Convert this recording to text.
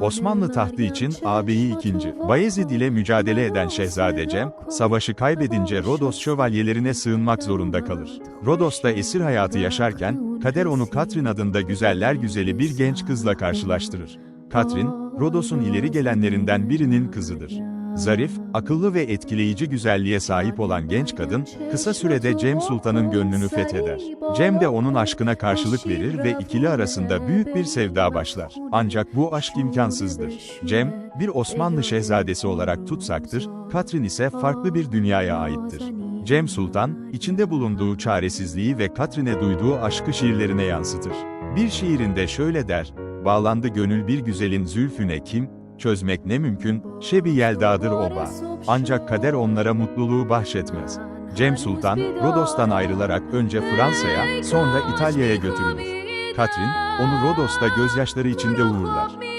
Osmanlı tahtı için ağabeyi 2. Bayezid ile mücadele eden Şehzade Cem, savaşı kaybedince Rodos şövalyelerine sığınmak zorunda kalır. Rodos'ta esir hayatı yaşarken, kader onu Katrin adında güzeller güzeli bir genç kızla karşılaştırır. Katrin, Rodos'un ileri gelenlerinden birinin kızıdır. Zarif, akıllı ve etkileyici güzelliğe sahip olan genç kadın, kısa sürede Cem Sultan'ın gönlünü fetheder. Cem de onun aşkına karşılık verir ve ikili arasında büyük bir sevda başlar. Ancak bu aşk imkansızdır. Cem, bir Osmanlı şehzadesi olarak tutsaktır, Katrin ise farklı bir dünyaya aittir. Cem Sultan, içinde bulunduğu çaresizliği ve Katrin'e duyduğu aşkı şiirlerine yansıtır. Bir şiirinde şöyle der, Bağlandı gönül bir güzelin zülfüne kim, çözmek ne mümkün, şebi yeldadır oba. Ancak kader onlara mutluluğu bahşetmez. Cem Sultan, Rodos'tan ayrılarak önce Fransa'ya, sonra İtalya'ya götürülür. Katrin, onu Rodos'ta gözyaşları içinde uğurlar.